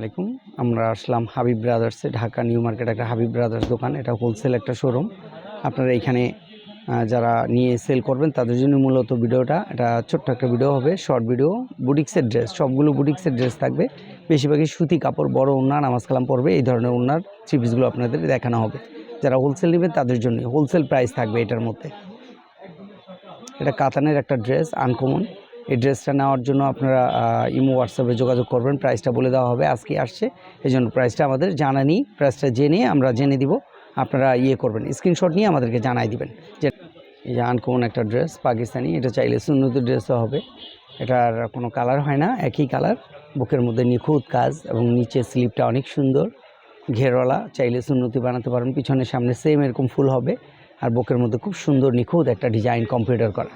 আলাইকুম। আমরা আসলাম হাবিব ব্রাদার্সে, ঢাকা নিউ মার্কেট একটা হাবিব ব্রাদার্স দোকান। এটা হোলসেল একটা শোরুম আপনারা এখানে যারা নিয়ে সেল করবেন, তাদের জন্য মূলত ভিডিওটা, এটা ছোট্ট একটা ভিডিও হবে শর্ট ভিডিও বুটিক্সের ড্রেস সবগুলো বুটিক্সের ড্রেস থাকবে। বেশিরভাগই সুতি কাপড়, বড় ওড়না, নামাজ কালাম পরবে, এই ধরনের ওড়নার থ্রি পিসগুলো আপনাদের দেখানো হবে। যারা হোলসেল নেবেন, তাদের জন্য হোলসেল প্রাইস থাকবে এটার মধ্যে। এটা কাতানের একটা ড্রেস আনকমন এই ড্রেসটা নেওয়ার জন্য আপনারা ইমো হোয়াটসঅ্যাপে যোগাযোগ করবেন। প্রাইসটা বলে দেওয়া হবে, আজকে আসছে। এই জন্য প্রাইসটা আমাদের জানা নেই। প্রাইসটা জেনে আমরা জেনে দিব। আপনারা ইয়ে করবেন স্ক্রিনশট নিয়ে আমাদেরকে জানাই দিবেন। যে এই যে আনকমন একটা ড্রেস পাকিস্তানি, এটা চাইলে সুন্নত ড্রেসও হবে। এটার কোনো কালার হয় না, একই কালার বুকের মধ্যে নিখুঁত কাজ এবং নিচে স্লিপটা অনেক সুন্দর। ঘেরওয়ালা, চাইলে সুন্নতি বানাতে পারেন পিছনে সামনে সেম এরকম ফুল হবে। আর বুকের মধ্যে খুব সুন্দর নিখুঁত একটা ডিজাইন কম্পিউটার করা।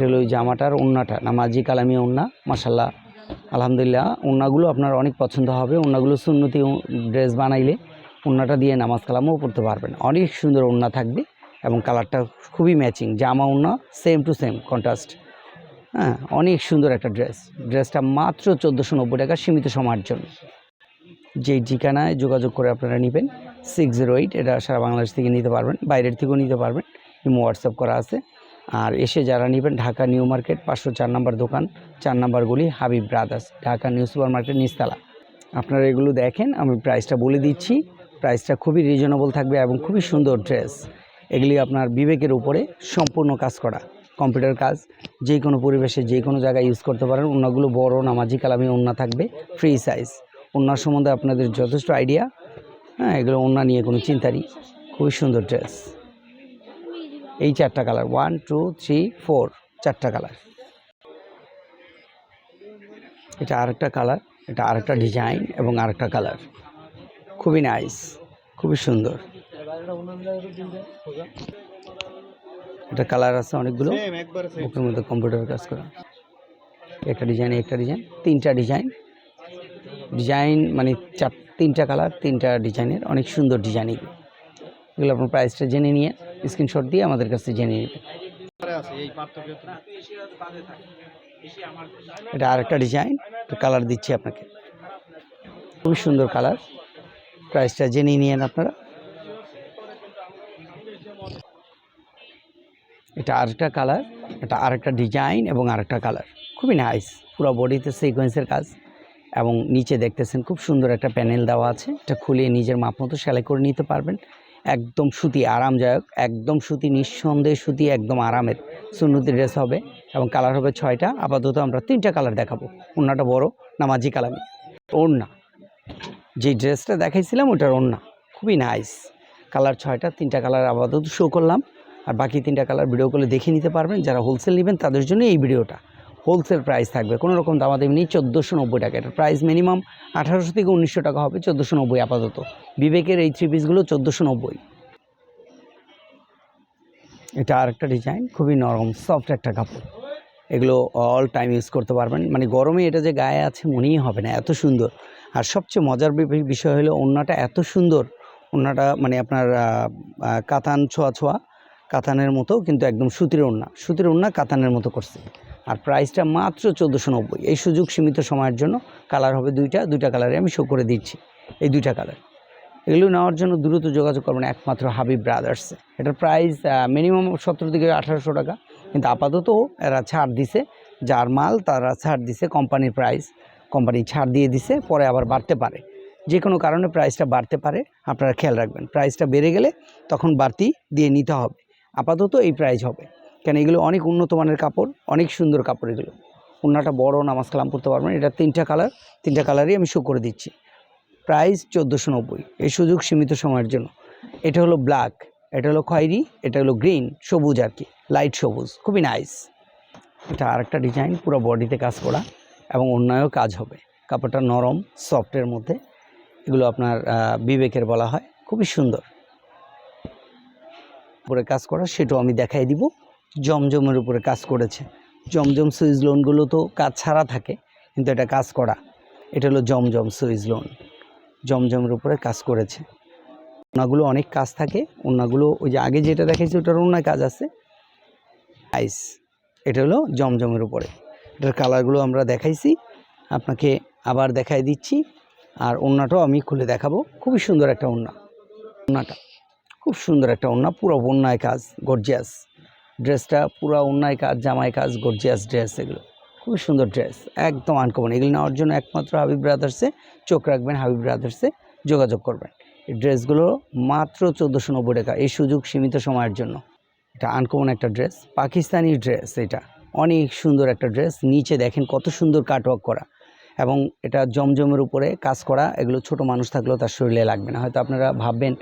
এটা হলো ওই জামাটার ওন্নাটা নামাজি কালামি ওন্না মাসাল্লাহ আলহামদুলিল্লাহ ওন্নাগুলো আপনার অনেক পছন্দ হবে। ওন্নাগুলো সুন্নতি ড্রেস বানাইলে ওন্নাটা দিয়ে নামাজ কালামও পড়তে পারবেন। অনেক সুন্দর ওন্না থাকবে এবং কালারটা খুবই ম্যাচিং। জামা ওন্না সেম টু সেম কন্ট্রাস্ট হ্যাঁ অনেক সুন্দর একটা ড্রেস। ড্রেসটা মাত্র চোদ্দোশো নব্বই টাকা সীমিত সময়ের জন্য। যেই ঠিকানায় যোগাযোগ করে আপনারা নেবেন সিক্স জিরো এইট এটা সারা বাংলাদেশ থেকে নিতে পারবেন, বাইরের থেকেও নিতে পারবেন। হোয়াটসঅ্যাপ করা আছে। আর এসে যারা নেবেন, ঢাকা নিউ মার্কেট, পাঁচশো চার নম্বর দোকান, চার নম্বর গলি, Habib brothers, Dhaka new super market নিস্তালা আপনারা এগুলো দেখেন, আমি প্রাইসটা বলে দিচ্ছি। প্রাইসটা খুবই রিজনেবল থাকবে এবং খুবই সুন্দর ড্রেস। এগুলি আপনার বিবেকের উপরে সম্পূর্ণ কাজ করা। কম্পিউটার কাজ, যে কোনো পরিবেশে যে কোনো জায়গায় ইউজ করতে পারেন। অন্যগুলো বড়, নামাজি কালামি ওন্না থাকবে ফ্রি সাইজ ওনার সম্বন্ধে আপনাদের যথেষ্ট আইডিয়া হ্যাঁ এগুলো ওন্না নিয়ে কোনো চিন্তা নেই। খুবই সুন্দর ড্রেস। এই চারটা colour. One two three four চারটা কালার। এটা আরেকটা কালার এটা আরেকটা ডিজাইন এবং আরেকটা কালার। খুবই নাইস খুবই সুন্দর। এটা কালার আছে অনেকগুলো। বুকের মধ্যে কম্পিউটার কাজ করা। একটা ডিজাইন একটা ডিজাইন তিনটা ডিজাইন। ডিজাইন মানে চার তিনটা কালার তিনটা ডিজাইনের অনেক সুন্দর ডিজাইন এগুলো। এগুলো আপনার প্রাইসটা জেনে নিয়ে স্ক্রিনশট দিয়ে আমাদের কাছে জেনে নেবেন এটা আরেকটা ডিজাইন কালার দিচ্ছি আপনাকে। খুবই সুন্দর কালার। প্রাইসটা জেনে নিয়েন আপনারা। এটা আরেকটা কালার এটা আরেকটা ডিজাইন এবং আরেকটা কালার। খুবই নাইস পুরো বডিতে সিকোয়েন্সের কাজ। এবং নিচে দেখতেছেন খুব সুন্দর একটা প্যানেল দেওয়া আছে। এটা খুলে নিজের মাপ মতো সেলাই করে নিতে পারবেন। একদম সুতি, আরামদায়ক, একদম সুতি, নিঃসন্দেহে সুতি, একদম আরামের সুন্নতি ড্রেস হবে এবং কালার হবে ছয়টা। আপাতত আমরা তিনটা কালার দেখাবো। ওড়নাটা বড় নামাজি কালামি? ওড়না। যে ড্রেসটা দেখাইছিলাম ওটার ওড়না। খুবই নাইস কালার ছয়টা, তিনটা কালার আপাতত শো করলাম। আর বাকি তিনটা কালার ভিডিও করলে দেখে নিতে পারবেন। যারা হোলসেল নেবেন, তাদের জন্য এই ভিডিওটা হোলসেল প্রাইস থাকবে। কোনো রকম দামাদামি নেই, চোদ্দোশো নব্বই টাকা। এটার প্রাইস মিনিমাম আঠারোশো থেকে উনিশশো টাকা হবে, চোদ্দোশো নব্বই আপাতত। বিবেকের এই থ্রি পিসগুলো চোদ্দোশো নব্বই। এটা আরেকটা ডিজাইন খুবই নরম সফট একটা কাপড়। এগুলো অল টাইম ইউজ করতে পারবেন। মানে গরমে এটা যে গায়ে আছে মনেই হবে না, এত সুন্দর। আর সবচেয়ে মজার বিষয় হলো ওড়নাটা এত সুন্দর। ওড়নাটা মানে আপনার কাতান ছোঁয়া ছোঁয়া, কাতানের মতো, কিন্তু একদম সুতির ওড়না। সুতির ওড়না কাতানের মতো করছে। আর প্রাইসটা মাত্র চোদ্দোশো নব্বই। এই সুযোগ সীমিত সময়ের জন্য কালার হবে দুইটা দুইটা কালারে আমি শো করে দিচ্ছি। এই দুইটা কালার। এগুলো নেওয়ার জন্য দ্রুত যোগাযোগ করবেন একমাত্র হাবিব ব্রাদার্সে এটার প্রাইস মিনিমাম সতেরো থেকে আঠারোশো টাকা। কিন্তু আপাতত এরা ছাড় দিছে। যার মাল তারা ছাড় দিছে কোম্পানির প্রাইস কোম্পানি ছাড় দিয়ে দিছে, পরে আবার বাড়তে পারে। যে কোনো কারণে প্রাইসটা বাড়তে পারে, আপনারা খেয়াল রাখবেন। প্রাইসটা বেড়ে গেলে তখন বাড়তি দিয়ে নিতে হবে। আপাতত এই প্রাইস হবে। কেন এগুলো অনেক উন্নত মানের কাপড়, অনেক সুন্দর কাপড় এগুলো। ওনাটা বড়, নামাজ কালাম করতে পারবেন এটা তিনটা কালার, তিনটা কালারই আমি শো করে দিচ্ছি। প্রাইস চোদ্দোশো নব্বই। এই সুযোগ সীমিত সময়ের জন্য। এটা হলো ব্ল্যাক এটা হলো খয়েরি, এটা হলো গ্রিন সবুজ আর কি। লাইট সবুজ, খুবই নাইস এটা আরেকটা ডিজাইন পুরো বডিতে কাজ করা এবং অন্যায়ও কাজ হবে। কাপড়টা নরম সফটের মধ্যে। এগুলো আপনার বিবেকের বলা হয়। খুবই সুন্দর। উপরে কাজ করা, সেটাও আমি দেখাই দিব। জমজমের উপরে কাজ করেছে। জমজম সুইচ লোনগুলো তো কাজ ছাড়া থাকে, কিন্তু এটা কাজ করা। এটা হলো জমজম সুইচ লোন। জমজমের উপরে কাজ করেছে। ওনাগুলো অনেক কাজ থাকে ওনাগুলো ওই যে আগে যেটা দেখাইছি ওটার অন্য কাজ আছে। আইস এটা হলো জমজমের উপরে। এটার কালারগুলো আমরা দেখাইছি, আপনাকে আবার দেখাই দিচ্ছি। আর ওড়নাটাও আমি খুলে দেখাবো। খুবই সুন্দর একটা ওড়না ওড়নাটা খুব সুন্দর একটা ওড়না পুরো ওড়নায় কাজ গর্জিয়াস ড্রেসটা পুরো অন্যায় কাজ, জামাই কাজ গর্জিয়াস ড্রেস এগুলো। খুবই সুন্দর ড্রেস একদম আনকমন এগুলো নেওয়ার জন্য একমাত্র হাবিব ব্রাদার্সে চোখ রাখবেন, হাবিব ব্রাদার্সে যোগাযোগ করবেন। এই ড্রেসগুলো মাত্র চোদ্দোশো নব্বই টাকা, এই সুযোগ সীমিত সময়ের জন্য। এটা আনকমন একটা ড্রেস পাকিস্তানি ড্রেস এটা। অনেক সুন্দর একটা ড্রেস নিচে দেখেন কত সুন্দর কাটওয়ার্ক করা। এবং এটা জমজমের উপরে কাজ করা, এগুলো ছোট মানুষ থাকলেও তার শরীরে লাগবে না। হয়তো আপনারা ভাববেন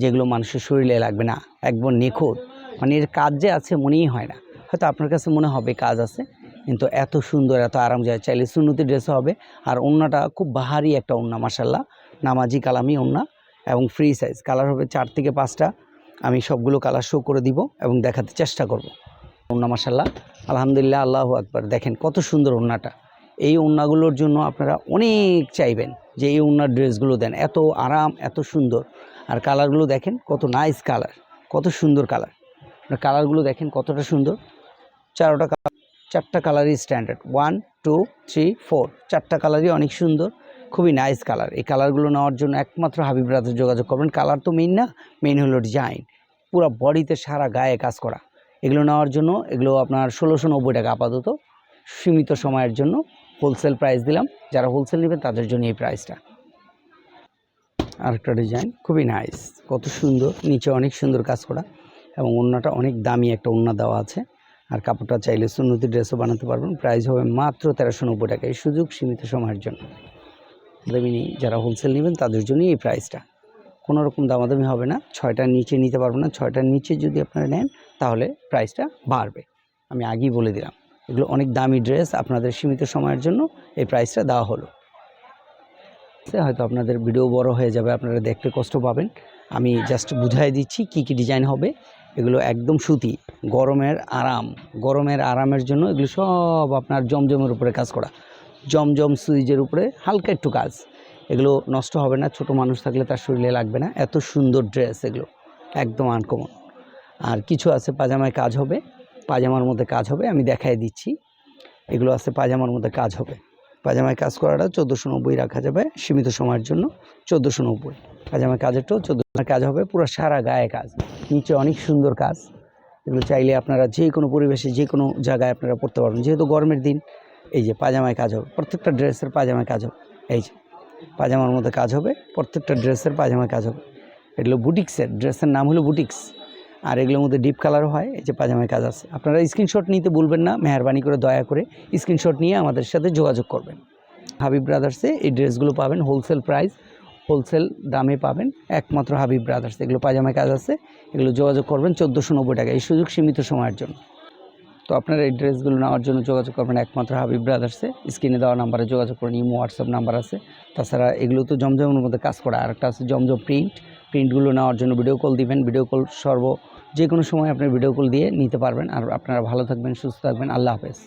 যেগুলো মানুষের শরীরে লাগবে না, একবার নিখুঁত। মানে এর কাজ যে আছে মনেই হয় না। হয়তো আপনার কাছে মনে হবে কাজ আছে, কিন্তু এত সুন্দর, এত আরামদায়ক, চাইলে সুন্নতি ড্রেসও হবে। আর ওড়নাটা খুব বাহারি একটা ওড়না মাসাল্লাহ নামাজি কালামি ওড়না এবং ফ্রি সাইজ কালার হবে চার থেকে পাঁচটা। আমি সবগুলো কালার শো করে দিব এবং দেখাতে চেষ্টা করব। ওড়না মাসাল্লাহ আলহামদুলিল্লাহ, আল্লাহ আকবার। দেখেন কত সুন্দর ওড়নাটা এই ওড়নাগুলোর জন্য আপনারা অনেক চাইবেন যে এই ওড়নার ড্রেসগুলো দেন। এত আরাম, এত সুন্দর। আর কালারগুলো দেখেন কত নাইস কালার কত সুন্দর কালার আপনার কালারগুলো দেখেন কতটা সুন্দর। চারোটা কালার চারটা কালারই standard one two three four চারটা কালারই অনেক সুন্দর, খুবই নাইস কালার এই কালারগুলো নেওয়ার জন্য একমাত্র হাবিব রাতে যোগাযোগ করবেন। কালার তো মেইন না মেইন হলো ডিজাইন পুরো বডিতে সারা গায়ে কাজ করা। এগুলো নেওয়ার জন্য, এগুলো আপনার ষোলোশো নব্বই টাকা আপাতত। সীমিত সময়ের জন্য হোলসেল প্রাইস দিলাম। যারা হোলসেল নেবেন, তাদের জন্য এই প্রাইসটা আরেকটা ডিজাইন খুবই নাইস কত সুন্দর, নিচে অনেক সুন্দর কাজ করা। এবং ওড়নাটা অনেক দামি একটা ওড়না দেওয়া আছে। আর কাপড়টা চাইলে সুন্নতি ড্রেসও বানাতে পারবেন। প্রাইস হবে মাত্র তেরোশো নব্বই টাকা। এই সুযোগ সীমিত সময়ের জন্য। দামিনি যারা হোলসেল নেবেন, তাদের জন্যই এই প্রাইসটা কোনো রকম দামাদামি হবে না। ছয়টার নিচে নিতে পারবেন না। ছয়টার নিচে যদি আপনারা নেন, তাহলে প্রাইসটা বাড়বে। আমি আগেই বলে দিলাম। এগুলো অনেক দামি ড্রেস আপনাদের সীমিত সময়ের জন্য এই প্রাইসটা দেওয়া হলো। সে হয়তো আপনাদের ভিডিও বড় হয়ে যাবে। আপনারা দেখতে কষ্ট পাবেন। আমি জাস্ট বুঝাই দিচ্ছি কি কি ডিজাইন হবে। এগুলো একদম সুতি, গরমের আরাম, গরমের আরামের জন্য এগুলো সব আপনার জমজমের উপরে কাজ করা। জমজম সুইচের উপরে হালকা একটু কাজ। এগুলো নষ্ট হবে না, ছোট মানুষ থাকলে তার শরীরে লাগবে না। এত সুন্দর ড্রেস এগুলো, একদম আনকমন। আর কিছু আছে পাজামায় কাজ হবে, পাজামার মধ্যে কাজ হবে, আমি দেখাই দিচ্ছি। এগুলো আছে পাজামার মধ্যে কাজ হবে। পাজামায় কাজ করাটা চোদ্দোশো নব্বই রাখা যাবে সীমিত সময়ের জন্য, চোদ্দোশো নব্বই। পাজামায় কাজেরটাও চোদ্দ কাজ হবে, পুরো সারা গায়ে কাজ। নিচে অনেক সুন্দর কাজ। এগুলো চাইলে আপনারা যে কোনো পরিবেশে যে কোনো জায়গায় আপনারা পড়তে পারবেন। যেহেতু গরমের দিন, এই যে পাজামায় কাজ হবে, প্রত্যেকটা ড্রেসের পাজামায় কাজ হবে। এই যে, পাজামার মধ্যে কাজ হবে, প্রত্যেকটা ড্রেসের পাজামায় কাজ হবে। এগুলো বুটিক্সের, ড্রেসের নাম হলো বুটিক্স। আর এগুলোর মধ্যে ডিপ কালারও হয়, এই যে পাজামায় কাজ আছে। আপনারা স্ক্রিনশট নিতে ভুলবেন না, মেহরবানি করে দয়া করে স্ক্রিনশট নিয়ে আমাদের সাথে যোগাযোগ করবেন। হাবিব ব্রাদার্সে এই ড্রেসগুলো পাবেন হোলসেল প্রাইস হোলসেল দামে পাবেন। একমাত্র হাবিব ব্রাদার্স এগুলো পাজামায় কাজ আছে, এগুলো যোগাযোগ করবেন চোদ্দোশো নব্বই টাকা এই সুযোগ সীমিত সময়ের জন্য। তো আপনারা এই ড্রেসগুলো নেওয়ার জন্য যোগাযোগ করবেন একমাত্র হাবিব ব্রাদার্সে স্ক্রিনে দেওয়া নাম্বারে যোগাযোগ করেন, ইমো, হোয়াটসঅ্যাপ নাম্বার আছে। তাছাড়া এগুলো তো জমজমের মধ্যে কাজ করা, আর একটা আছে জমজম প্রিন্ট প্রিন্টগুলো নেওয়ার জন্য ভিডিও কল দিবেন ভিডিও কল সর্ব যে কোনো সময় আপনি ভিডিও কল দিয়ে নিতে পারবেন। আর আপনারা ভালো থাকবেন, সুস্থ থাকবেন, আল্লাহ হাফেজ।